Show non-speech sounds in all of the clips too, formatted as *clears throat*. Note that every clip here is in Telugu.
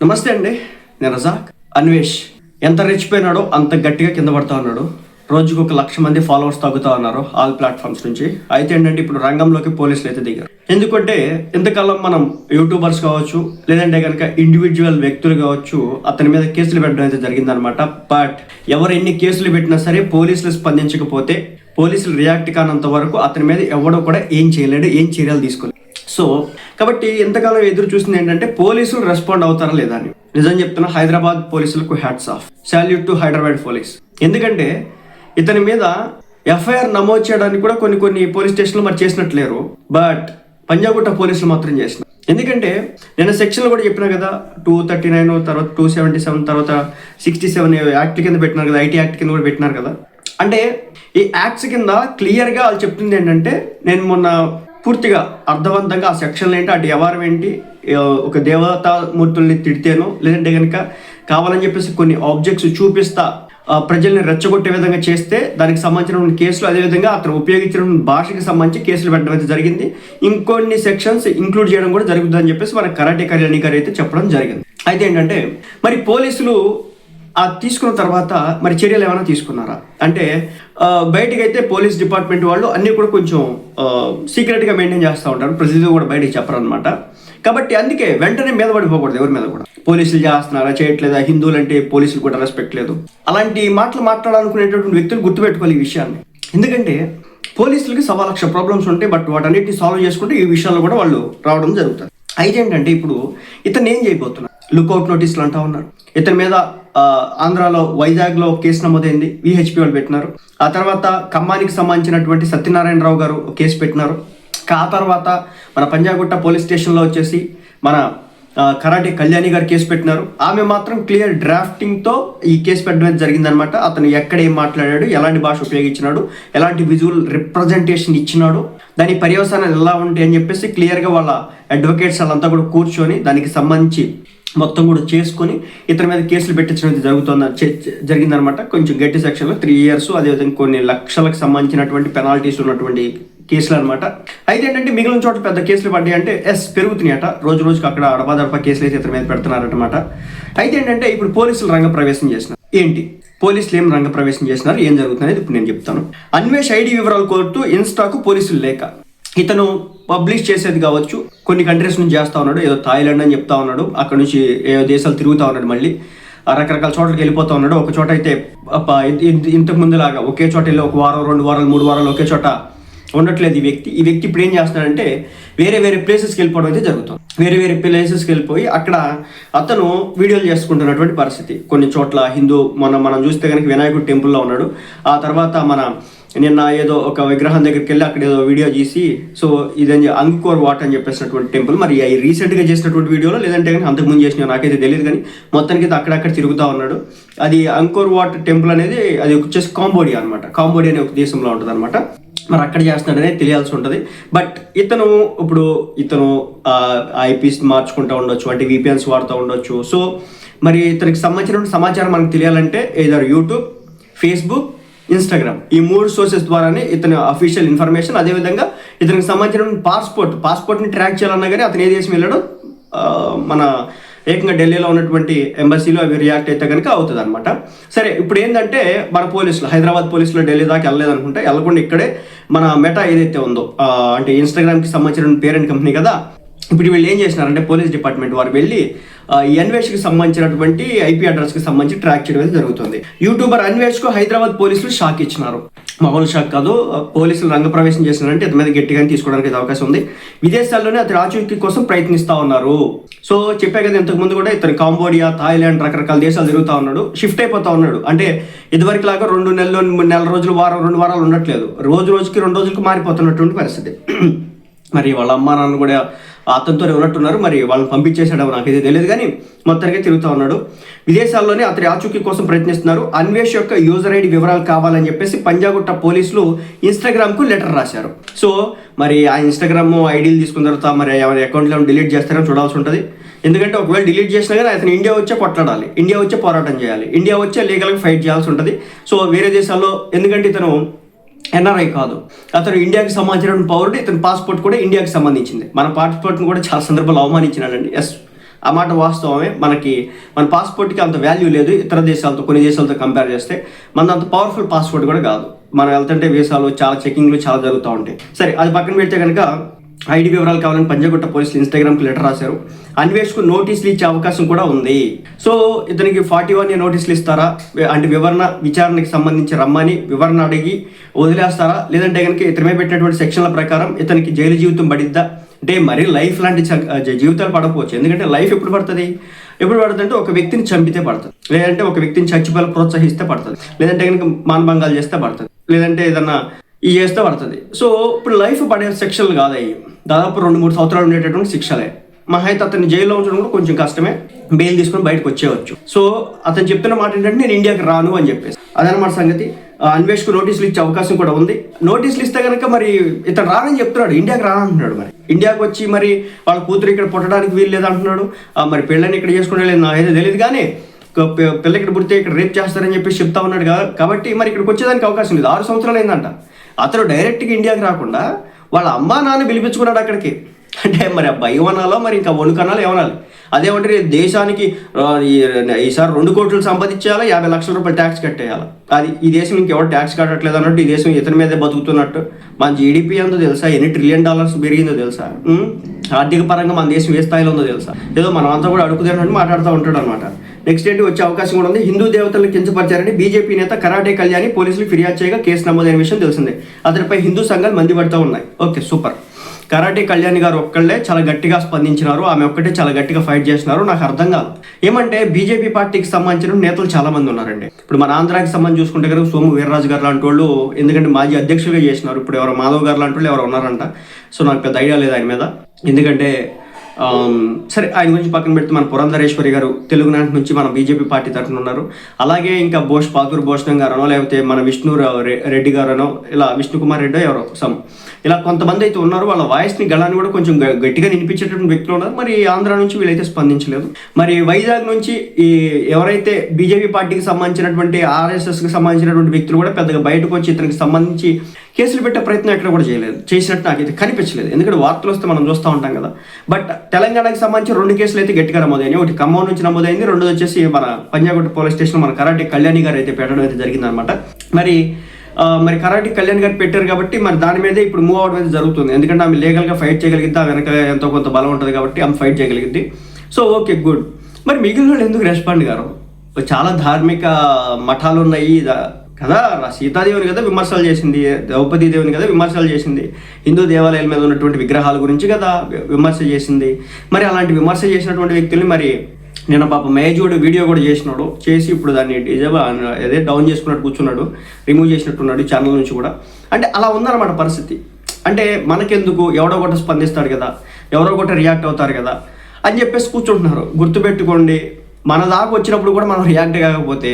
నమస్తే అండి నేను రజాక్. అన్వేష్ ఎంత రెచ్చిపోయినాడో అంత గట్టిగా కింద పడతా ఉన్నాడు. రోజుకు ఒక లక్ష మంది ఫాలోవర్స్ తగ్గుతా ఉన్నారు ఆల్ ప్లాట్ఫామ్స్ నుంచి. అయితే ఏంటంటే ఇప్పుడు రంగంలోకి పోలీసులు అయితే దిగారు. ఎందుకంటే ఇంతకాలం మనం యూట్యూబర్స్ కావచ్చు లేదంటే కనుక ఇండివిజువల్ వ్యక్తులు కావచ్చు అతని మీద కేసులు పెట్టడం అయితే జరిగిందనమాట బట్ ఎవరు ఎన్ని కేసులు పెట్టినా సరే పోలీసులు స్పందించకపోతే పోలీసులు రియాక్ట్ కానంత వరకు అతని మీద ఎవడో కూడా ఏం చేయలేడు ఏం చర్యలు తీసుకోలేదు సో కాబట్టి ఎంతకాలం ఎదురు చూసింది ఏంటంటే పోలీసులు రెస్పాండ్ అవుతారా లేదా అని. నిజం చెప్తున్నా హైదరాబాద్ పోలీసులకు hats off. Salute to Hyderabad police ఎందుకంటే ఇతని మీద ఎఫ్ఐఆర్ నమోదు చేయడానికి కూడా కొన్ని కొన్ని పోలీస్ స్టేషన్లు మరి చేసినట్లేరు. బట్ పంజాగుట్ట పోలీసులు మాత్రం చేసిన. ఎందుకంటే నేను సెక్షన్లో కూడా చెప్పినా కదా టూ థర్టీ నైన్ తర్వాత టూ సెవెంటీ సెవెన్ తర్వాత సిక్స్టీ సెవెన్ యాక్ట్ కింద పెట్టినారు కదా ఐటీ యాక్ట్ కింద కూడా పెట్టినారు కదా. అంటే ఈ యాక్ట్స్ కింద క్లియర్గా వాళ్ళు చెప్తుంది ఏంటంటే నేను మొన్న పూర్తిగా అర్థవంతంగా ఆ సెక్షన్లు ఏంటి అటు వ్యవహారం ఏంటి ఒక దేవతా మూర్తుల్ని తిడితేనో లేదంటే కనుక కావాలని చెప్పేసి కొన్ని ఆబ్జెక్ట్స్ చూపిస్తా ప్రజల్ని రెచ్చగొట్టే విధంగా చేస్తే దానికి సంబంధించిన కేసులు అదేవిధంగా అతను ఉపయోగించిన భాషకి సంబంధించి కేసులు పెట్టడం అయితే జరిగింది. ఇంకొన్ని సెక్షన్స్ ఇంక్లూడ్ చేయడం కూడా జరుగుతుందని చెప్పేసి మన కరాటే కళ్యాణి గారు అయితే చెప్పడం జరిగింది. అయితే ఏంటంటే మరి పోలీసులు ఆ తీసుకున్న తర్వాత మరి చర్యలు ఏమైనా తీసుకున్నారా? అంటే బయటకైతే అయితే పోలీస్ డిపార్ట్మెంట్ వాళ్ళు అన్నీ కూడా కొంచెం సీక్రెట్గా మెయింటైన్ చేస్తూ ఉంటారు. ప్రతిదీ కూడా బయటకు చెప్పరు అనమాట కాబట్టి అందుకే వెంటనే మీద పడిపోకూడదు ఎవరి మీద కూడా. పోలీసులు చేస్తున్నారా చేయట్లేదా? హిందువులు అంటే పోలీసులు కూడా రెస్పెక్ట్ లేదు. అలాంటి మాటలు మాట్లాడాలనుకునేటటువంటి వ్యక్తులు గుర్తుపెట్టుకోవాలి ఈ విషయాన్ని. ఎందుకంటే పోలీసులకి సవా లక్ష ప్రాబ్లమ్స్ ఉంటాయి బట్ వాటన్నిటిని సాల్వ్ చేసుకుంటే ఈ విషయాల్లో కూడా వాళ్ళు రావడం జరుగుతుంది. అయితే ఏంటంటే ఇప్పుడు ఇతను ఏం చేయబోతున్నారు? లుక్అవుట్ నోటీసులు అంటా ఉన్నారు. ఇతని మీద ఆంధ్రాలో వైజాగ్లో కేసు నమోదైంది. విహెచ్పి వాళ్ళు పెట్టినారు. ఆ తర్వాత ఖమ్మానికి సంబంధించినటువంటి సత్యనారాయణరావు గారు కేసు పెట్టినారు. ఆ తర్వాత మన పంజాగుట్ట పోలీస్ స్టేషన్లో వచ్చేసి మన కరాటే కళ్యాణి గారు కేసు పెట్టినారు. ఆమె మాత్రం క్లియర్ డ్రాఫ్టింగ్తో ఈ కేసు పెట్టడం జరిగిందనమాట అతను ఎక్కడ ఏం మాట్లాడాడు ఎలాంటి భాష ఉపయోగించినాడు ఎలాంటి విజువల్ రిప్రజెంటేషన్ ఇచ్చినాడు దాని పర్యవసానాలు ఎలా ఉంటాయి అని చెప్పేసి క్లియర్గా వాళ్ళ అడ్వకేట్స్ వాళ్ళంతా కూడా కూర్చొని దానికి సంబంధించి మొత్తం కూడా చేసుకొని ఇతని మీద కేసులు పెట్టించడం జరుగుతుంది. జరిగిందనమాట కొంచెం గట్టి సెక్షన్లో త్రీ ఇయర్స్ అదేవిధంగా కొన్ని లక్షలకు సంబంధించినటువంటి పెనాల్టీస్ ఉన్నటువంటి కేసులు అనమాట అయితే ఏంటంటే మిగిలిన చోట పెద్ద కేసులు పడ్డాయి అంటే ఎస్ పెరుగుతున్నాయట. రోజు రోజుకి అక్కడ అడపాదడపా కేసులు అయితే ఇతని మీద పెడుతున్నారనమాట అయితే ఏంటంటే ఇప్పుడు పోలీసులు రంగ ప్రవేశం చేసినారు ఏంటి? పోలీసులు ఏం రంగ ప్రవేశం చేసినారు ఏం జరుగుతుంది ఇప్పుడు నేను చెప్తాను. అన్వేష్ ఐడి వివరాలు కోరుతూ ఇన్స్టాకు పోలీసులు లేక ఇతను పబ్లిష్ చేసేది కావచ్చు. కొన్ని కంట్రీస్ నుంచి చేస్తూ ఉన్నాడు. ఏదో థాయిలాండ్ అని చెప్తా ఉన్నాడు. అక్కడ నుంచి ఏదో దేశాలు తిరుగుతూ ఉన్నాడు మళ్ళీ. ఆ రకరకాల చోట్లకి వెళ్ళిపోతూ ఉన్నాడు. ఒక చోట అయితే ఇంతకు ముందులాగా ఒకే చోట వెళ్ళి ఒక వారం రెండు వారాలు మూడు వారాలు ఒకే చోట ఉండట్లేదు ఈ వ్యక్తి. ఈ వ్యక్తి ఇప్పుడు ఏం చేస్తున్నాడంటే వేరే వేరే ప్లేసెస్కి వెళ్ళిపోవడం అయితే జరుగుతుంది. వేరే వేరే ప్లేసెస్కి వెళ్ళిపోయి అక్కడ అతను వీడియోలు చేసుకుంటున్నటువంటి పరిస్థితి. కొన్ని చోట్ల హిందూ మనం మనం చూస్తే కనుక వినాయకుడు టెంపుల్లో ఉన్నాడు. ఆ తర్వాత మన నిన్న ఏదో ఒక విగ్రహం దగ్గరికి వెళ్ళి అక్కడ ఏదో వీడియో చేసి సో ఇదని అంకోర్ వాట్ అని చెప్పేసినటువంటి టెంపుల్. మరి అవి రీసెంట్గా చేసినటువంటి వీడియోలో లేదంటే కానీ అంతకుముందు చేసిన నాకైతే తెలియదు కానీ మొత్తానికి అయితే అక్కడక్కడ తిరుగుతూ ఉన్నాడు. అది అంకోర్ వాట్ టెంపుల్ అనేది అది వచ్చేసి కాంబోడియా అనమాట కాంబోడియా అనే ఒక దేశంలో ఉంటుంది అనమాట మరి అక్కడ చేస్తున్నాడనే తెలియాల్సి ఉంటుంది. బట్ ఇతను ఇప్పుడు ఇతను ఐపీస్ మార్చుకుంటూ ఉండొచ్చు అంటే విపిఎన్స్ వాడుతూ ఉండొచ్చు. సో మరి ఇతనికి సంబంధించిన సమాచారం మనకు తెలియాలంటే ఏదో యూట్యూబ్ ఫేస్బుక్ ఇన్స్టాగ్రామ్ ఈ మూడు సోర్సెస్ ద్వారానే ఇతని అఫీషియల్ ఇన్ఫర్మేషన్ అదేవిధంగా ఇతనికి సంబంధించిన పాస్పోర్ట్ పాస్పోర్ట్ని ట్రాక్ చేయాలన్నా కానీ అతను ఏ దేశం వెళ్ళాడో మన ఏకంగా ఢిల్లీలో ఉన్నటువంటి ఎంబసీలో అవి రియాక్ట్ అయితే కనుక అవుతుంది అనమాట సరే ఇప్పుడు ఏంటంటే మన పోలీసులు హైదరాబాద్ పోలీసులు ఢిల్లీ దాకా వెళ్ళలేదు అనుకుంటే వెళ్ళకుండా ఇక్కడే మన మెటా ఏదైతే ఉందో అంటే ఇన్స్టాగ్రామ్కి సంబంధించిన పేరెంట్ కంపెనీ కదా ఇప్పుడు వీళ్ళు ఏం చేసినారంటే పోలీస్ డిపార్ట్మెంట్ వారు వెళ్ళి ఈ అన్వేష్కి సంబంధించినటువంటి ఐపీ అడ్రస్కి సంబంధించి ట్రాక్ చేయడం అనేది జరుగుతుంది. యూట్యూబర్ అన్వేష్కు హైదరాబాద్ పోలీసులు షాక్ ఇచ్చినారు. మామూలు షాక్ కాదు పోలీసులు రంగప్రవేశం చేసినారంటే ఇతని మీద గట్టిగా తీసుకోవడానికి అయితే అవకాశం ఉంది. విదేశాల్లోనే అతని ఆచూకీ కోసం ప్రయత్నిస్తూ ఉన్నారు. సో చెప్పే కదా ఇంతకు ముందు కూడా ఇతను కాంబోడియా థాయిలాండ్ రకరకాల దేశాలు తిరుగుతా ఉన్నాడు షిఫ్ట్ అయిపోతా ఉన్నాడు. అంటే ఇదివరకు లాగా రెండు నెలలు నెల రోజులు వారం రెండు వారాలు ఉండట్లేదు. రోజు రోజుకి రెండు రోజులకి మారిపోతున్నటువంటి పరిస్థితి. *clears throat* మరి వాళ్ళ అమ్మ నాన్న కూడా అతనితో ఉన్నట్టున్నారు. మరి వాళ్ళని పంపించేసాడో నాకైతే తెలియదు కానీ మొత్తానికి తిరుగుతూ ఉన్నాడు. విదేశాల్లోనే అతని ఆచూకీ కోసం ప్రయత్నిస్తున్నారు. అన్వేష్ యొక్క యూజర్ ఐడి వివరాలు కావాలని చెప్పేసి పంజాగుట్ట పోలీసులు ఇన్స్టాగ్రామ్కు లెటర్ రాశారు. సో మరి ఆ ఇన్స్టాగ్రామ్ ఐడీలు తీసుకున్న తర్వాత మరి ఎవరి అకౌంట్లో డిలీట్ చేస్తారని చూడాల్సి ఉంటుంది. ఎందుకంటే ఒకవేళ డిలీట్ చేసినా కానీ అతను ఇండియా వచ్చే కొట్లాడాలి. ఇండియా వచ్చే పోరాటం చేయాలి. ఇండియా వచ్చే లీగల్గా ఫైట్ చేయాల్సి ఉంటుంది. సో వేరే దేశాల్లో ఎందుకంటే ఇతను ఎన్ఆర్ఐ కాదు. అతను ఇండియాకి సంబంధించిన పౌరుడు ఇతని పాస్పోర్ట్ కూడా ఇండియాకి సంబంధించింది. మన పాస్పోర్ట్ని కూడా చాలా సందర్భాలు అవమానించినాడండి. ఎస్ ఆ మాట వాస్తవమే. మనకి మన పాస్పోర్ట్కి అంత వాల్యూ లేదు. ఇతర దేశాలతో కొన్ని దేశాలతో కంపేర్ చేస్తే మన అంత పవర్ఫుల్ పాస్పోర్ట్ కూడా కాదు. మనం వెళ్తుంటే వీసాలు చాలా చెకింగ్లు చాలా జరుగుతూ ఉంటాయి. సరే అది పక్కన పెడితే కనుక ఐడి వివరాలు కావాలని పంజగుట్ట పోలీసులు ఇన్స్టాగ్రామ్కి లెటర్ రాశారు. అన్వేష్కు నోటీసులు ఇచ్చే అవకాశం కూడా ఉంది. సో ఇతనికి ఫార్టీ వన్ నోటీసులు ఇస్తారా? అంటే వివరణ విచారణకి సంబంధించి రమ్మని వివరణ అడిగి వదిలేస్తారా? లేదంటే కనుక ఇతరమే పెట్టినటువంటి సెక్షన్ల ప్రకారం ఇతనికి జైలు జీవితం పడిద్దా? అంటే మరీ లైఫ్ లాంటి చ- జీవితాలు పడకపోవచ్చు. ఎందుకంటే లైఫ్ ఎప్పుడు పడుతుంది? ఎప్పుడు పడుతుంది అంటే ఒక వ్యక్తిని చంపితే పడుతుంది. లేదంటే ఒక వ్యక్తిని చచ్చిపోయి ప్రోత్సహిస్తే పడుతుంది. లేదంటే కనుక మానభంగాలు చేస్తే పడుతుంది. లేదంటే ఏదన్నా ఈ చేస్తే పడుతుంది. సో ఇప్పుడు లైఫ్ పడే శిక్షలు కాదయ్యి. దాదాపు రెండు మూడు సంవత్సరాలు ఉండేటటువంటి శిక్షలే. మహా అయితే అతన్ని జైల్లో ఉంచడం కూడా కొంచెం కష్టమే. బెయిల్ తీసుకొని బయటకు వచ్చేయవచ్చు సో అతను చెప్తున్న మాట ఏంటంటే నేను ఇండియాకి రాను అని చెప్పేసి. అదనమాట సంగతి. ఆ, అన్వేష్కు నోటీసులు ఇచ్చే అవకాశం కూడా ఉంది. నోటీసులు ఇస్తే కనుక మరి ఇతను రానని చెప్తున్నాడు. ఇండియాకి రానంటున్నాడు మరి. ఇండియాకి వచ్చి మరి వాళ్ళ కూతురు ఇక్కడ పుట్టడానికి వీలు లేదంటున్నాడు ఆ, మరి పెళ్ళని ఇక్కడ చేసుకునే లేదు. నాకైతే తెలియదు కానీ ఒక పిల్ల ఇక్కడ పుడితే ఇక్కడ రేప్ చేస్తారని చెప్పేసి చెప్తా ఉన్నాడు కదా కాబట్టి మరి ఇక్కడికి వచ్చేదానికి అవకాశం లేదు. ఆరు సంవత్సరాలు అయిందంట. అతను డైరెక్ట్గా ఇండియాకి రాకుండా వాళ్ళ అమ్మా నాన్న పిలిపించుకున్నాడు అక్కడికి. అంటే మరి ఆ భయం అనాలో మరి ఇంకా వణుకనాలో ఏమనాలి? అదేమంటే దేశానికి ఈసారి రెండు కోట్లు సంపాదించేయాలా యాభై లక్షల రూపాయలు ట్యాక్స్ కట్టేయాలి? అది ఈ దేశం ఇంకెవరు ట్యాక్స్ కట్టట్లేదు అన్నట్టు ఈ దేశం ఇతని మీదే బతుకుతున్నట్టు. మన జీడిపి ఎంతో తెలుసా? ఎన్ని ట్రిలియన్ డాలర్స్ పెరిగిందో తెలుసా? ఆర్థిక పరంగా మన దేశం ఏ స్థాయిలో ఉందో తెలుసా? ఏదో మనం అంతా కూడా అడుగుతున్నట్టు మాట్లాడుతూ ఉంటాడు అనమాట నెక్స్ట్ ఏంటి వచ్చే అవకాశం కూడా ఉంది. హిందూ దేవతలను కించపరిచారని బీజేపీ నేత కరాటే కళ్యాణి పోలీసులు ఫిర్యాదు చేయగా కేసు నమోదైన విషయం తెలిసిందే. అతనిపై హిందూ సంఘాలు మందిపడుతూ ఉన్నాయి. ఓకే సూపర్ కరాటే కళ్యాణి గారు ఒక్కళ్ళే చాలా గట్టిగా స్పందించినారు. ఆమె ఒక్కటే చాలా గట్టిగా ఫైట్ చేసినారు. నాకు అర్థం కాదు. ఏమంటే బీజేపీ పార్టీకి సంబంధించిన నేతలు చాలా మంది ఉన్నారండి. ఇప్పుడు మన ఆంధ్రాకి సంబంధించి చూసుకుంటే కనుక సోము వీర్రాజు గారు లాంటి వాళ్ళు ఎందుకంటే మాజీ అధ్యక్షులుగా చేసినారు. ఇప్పుడు ఎవరో మాధవ్ గారు లాంటి వాళ్ళు ఎవరు ఉన్నారంట. సో నాకు పెద్ద ఐడియా లేదు ఆయన మీద. ఎందుకంటే సరే ఆయన గురించి పక్కన పెడితే మన పురంధరేశ్వరి గారు తెలుగు నాటి నుంచి మన బీజేపీ పార్టీ తరఫున ఉన్నారు. అలాగే ఇంకా బోష్ పాతూరు భోషణం గారనో లేకపోతే మన విష్ణు రె- రెడ్డి గారనో ఇలా విష్ణుకుమార్ రెడ్డి ఎవరో సమ్ ఇలా కొంతమంది అయితే ఉన్నారు. వాళ్ళ వాయిస్ని గళాన్ని కూడా కొంచెం గట్టిగా వినిపించేటటువంటి వ్యక్తులు ఉన్నారు. మరి ఆంధ్ర నుంచి వీళ్ళైతే స్పందించలేదు. మరి వైజాగ్ నుంచి ఈ ఎవరైతే బీజేపీ పార్టీకి సంబంధించినటువంటి ఆర్ఎస్ఎస్కి సంబంధించినటువంటి వ్యక్తులు కూడా పెద్దగా బయటకు వచ్చి ఇతనికి సంబంధించి కేసులు పెట్టే ప్రయత్నం ఎక్కడ కూడా చేయలేదు. చేసినట్టు నాకైతే కనిపించలేదు. ఎందుకంటే వార్తలు వస్తే మనం చూస్తూ ఉంటాం కదా. బట్ తెలంగాణకి సంబంధించి రెండు కేసులు అయితే గట్టిగా నమోదైనాయి. ఒకటి ఖమ్మం నుంచి నమోదైంది. రెండోది వచ్చేసి మన పంజాగుట్ట పోలీస్ స్టేషన్ మన కరాటే కళ్యాణి గారు అయితే పెట్టడం అయితే జరిగిందనమాట మరి మరి కరాటే కళ్యాణ్ గారు పెట్టారు కాబట్టి మరి దాని మీదే ఇప్పుడు మూవ్ అవడం అయితే జరుగుతుంది. ఎందుకంటే ఆమె లీగల్గా ఫైట్ చేయగలిగితే ఆ వెనక ఎంతో కొంత బలం ఉంటుంది కాబట్టి ఆమె ఫైట్ చేయగలిగింది. సో ఓకే గుడ్ మరి మిగిలిన వాళ్ళు ఎందుకు రెస్పాండ్ గారు? చాలా ధార్మిక మఠాలు ఉన్నాయి. కదా? సీతాదేవిని కదా విమర్శలు చేసింది ద్రౌపది దేవుని కదా విమర్శలు చేసింది హిందూ దేవాలయాల మీద ఉన్నటువంటి విగ్రహాల గురించి కదా విమర్శ చేసింది. మరి అలాంటి విమర్శ చేసినటువంటి వ్యక్తుల్ని మరి నిన్న పాప మేజోడు వీడియో కూడా చేసినాడు చేసి ఇప్పుడు దాన్ని అదే డౌన్ చేసుకున్నట్టు కూర్చున్నాడు రిమూవ్ చేసినట్టున్నాడు ఛానల్ నుంచి కూడా. అంటే అలా ఉందన్నమాట పరిస్థితి. అంటే మనకెందుకు? ఎవడో ఒకటి స్పందిస్తాడు కదా ఎవరో ఒకటి రియాక్ట్ అవుతారు కదా అని చెప్పేసి కూర్చుంటున్నారు. గుర్తుపెట్టుకోండి మన దాకా వచ్చినప్పుడు కూడా మనం రియాక్ట్ కాకపోతే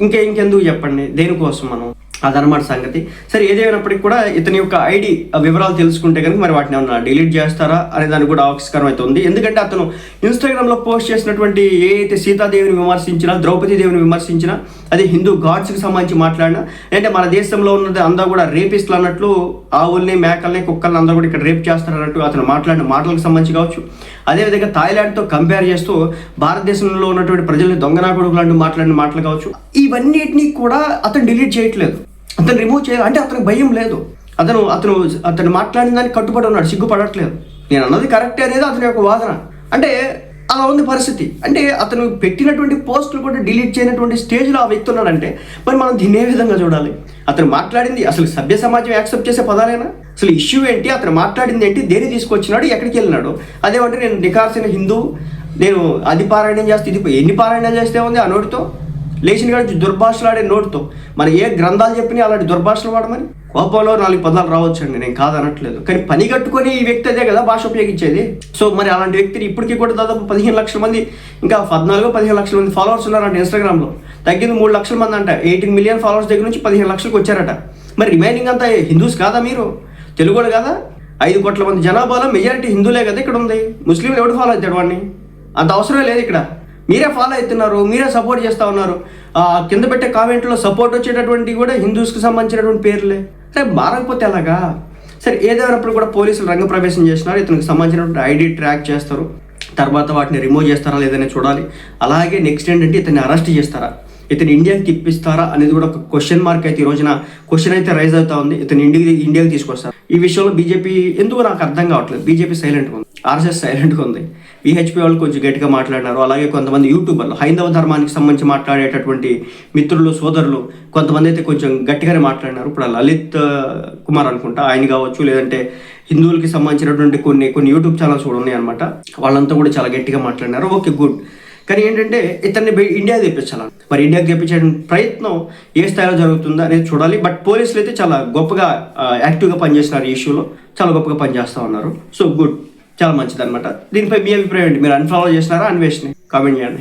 ఇంకా ఇంకెందుకు చెప్పండి? దేనికోసం మనం? అదనమాట సంగతి. సరే ఏదేమైనప్పటికీ కూడా ఇతని యొక్క ఐడి వివరాలు తెలుసుకుంటే కనుక మరి వాటిని ఏమన్నా డిలీట్ చేస్తారా అనే దానికి కూడా ఆవశ్యకరం అయితే ఉంది ఎందుకంటే అతను ఇన్స్టాగ్రామ్లో పోస్ట్ చేసినటువంటి ఏ అయితే సీతాదేవిని విమర్శించినా ద్రౌపది దేవిని విమర్శించినా అదే హిందూ గాడ్స్కి సంబంధించి మాట్లాడినా అంటే మన దేశంలో ఉన్నది అంతా కూడా రేపిస్ట్లు అన్నట్లు ఆవుల్ని మేకల్ని కుక్కల్ని అందరూ కూడా ఇక్కడ రేప్ చేస్తారన్నట్టు అతను మాట్లాడిన మాటలకు సంబంధించి కావచ్చు. అదేవిధంగా థాయిలాండ్తో కంపేర్ చేస్తూ భారతదేశంలో ఉన్నటువంటి ప్రజల్ని దొంగనాకొడుకు లాంటి మాట్లాడిన మాటలు కావచ్చు. ఇవన్నిటినీ కూడా అతను డిలీట్ చేయట్లేదు. అతను రిమూవ్ చేయాలి అంటే అతనికి భయం లేదు. అతను అతను అతను మాట్లాడిన దానికి కట్టుబడి ఉన్నాడు. సిగ్గుపడట్లేదు. నేను అన్నది కరెక్టే అనేది అతని యొక్క వాదన. అంటే అలా ఉంది పరిస్థితి. అంటే అతను పెట్టినటువంటి పోస్టులు కూడా డిలీట్ చేయనటువంటి స్టేజ్లో ఆ వ్యక్తి ఉన్నాడంటే మరి మనం దీన్ని ఏ విధంగా చూడాలి? అతను మాట్లాడింది అసలు సభ్య సమాజం యాక్సెప్ట్ చేసే పదాలేనా? అసలు ఇష్యూ ఏంటి? అతను మాట్లాడింది ఏంటి? దేని తీసుకొచ్చినాడు? ఎక్కడికి వెళ్ళినాడు? అదేమంటే నేను నికార్సిన హిందూ నేను అది పారాయణం చేస్తే ఇది ఎన్ని పారాయణాలు చేస్తే ఉంది ఆ నోటితో? లేచిన కాడ దుర్భాషలు దుర్భాషలాడే నోటితో. మరి ఏ గ్రంథాలు చెప్పినా అలాంటి దుర్భాషలు వాడమని? కోపంలో నాలుగు పదాలు రావచ్చండి నేను కాదనట్లేదు కానీ పని కట్టుకొని ఈ వ్యక్తి అదే కదా భాష ఉపయోగించేది? సో మరి అలాంటి వ్యక్తిని ఇప్పటికీ కూడా దాదాపు పదిహేను లక్షల మంది ఇంకా పద్నాలుగు పదిహేను లక్షల మంది ఫాలోవర్స్ ఉన్నారంట ఇన్స్టాగ్రామ్లో తగ్గింది మూడు లక్షల మంది అంట. ఎయిటీన్ మిలియన్ ఫాలోవర్స్ దగ్గర నుంచి పదిహేను లక్షలకు వచ్చారట. మరి రిమైనింగ్ అంతా హిందూస్ కాదా మీరు? తెలుగు కదా? ఐదు కోట్ల మంది జనాభాలో మెజారిటీ హిందూలే కదా ఇక్కడ ఉంది. ముస్లింలు ఎవడు ఫాలో అవుతాడు వాడిని? అంత అవసరమే లేదు ఇక్కడ. మీరే ఫాలో అవుతున్నారు మీరే సపోర్ట్ చేస్తూ ఉన్నారు. ఆ, కింద పెట్టే కామెంట్లో సపోర్ట్ వచ్చేటటువంటి కూడా హిందూస్కి సంబంధించినటువంటి పేర్లే. సరే మారకపోతే ఎలాగా? సరే ఏదైనప్పుడు కూడా పోలీసులు రంగప్రవేశం చేసినారు ఇతనికి సంబంధించినటువంటి ఐడి ట్రాక్ చేస్తారు. తర్వాత వాటిని రిమూవ్ చేస్తారా లేదని చూడాలి. అలాగే నెక్స్ట్ ఏంటంటే ఇతన్ని అరెస్ట్ చేస్తారా? ఇతను ఇండియాకి తిప్పిస్తారా అనేది కూడా ఒక క్వశ్చన్ మార్క్ అయితే ఈ రోజున క్వశ్చన్ అయితే రైజ్ అవుతా ఉంది. ఇతను ఇండియాకి ఇండియాకి తీసుకొస్తారు. ఈ విషయంలో బీజేపీ ఎందుకు నాకు అర్థం కావట్లేదు. బీజేపీ సైలెంట్గా ఉంది. ఆర్ఎస్ఎస్ సైలెంట్గా ఉంది. విహెచ్పి వాళ్ళు కొంచెం గట్టిగా మాట్లాడినారు. అలాగే కొంతమంది యూట్యూబర్లు హైందవ ధర్మానికి సంబంధించి మాట్లాడేటటువంటి మిత్రులు సోదరులు కొంతమంది అయితే కొంచెం గట్టిగానే మాట్లాడినారు. ఇప్పుడు లలిత్ కుమార్ అనుకుంటా ఆయన కావచ్చు లేదంటే హిందువులకి సంబంధించినటువంటి కొన్ని కొన్ని యూట్యూబ్ ఛానల్స్ కూడా ఉన్నాయి అనమాట వాళ్ళంతా కూడా చాలా గట్టిగా మాట్లాడినారు. ఓకే గుడ్ కానీ ఏంటంటే ఇతన్ని ఇండియా తెప్పించాలని మరి ఇండియాకి తెప్పించే ప్రయత్నం ఏ స్థాయిలో జరుగుతుందో అనేది చూడాలి. బట్ పోలీసులు అయితే చాలా గొప్పగా యాక్టివ్గా పనిచేస్తున్నారు ఈ ఇష్యూలో. చాలా గొప్పగా పనిచేస్తూ ఉన్నారు. So good. చాలా మంచిది అనమాట దీనిపై మీ అభిప్రాయం ఏంటి? మీరు అన్ఫాలో చేసినారా అన్వేషణ కామెంట్ చేయండి.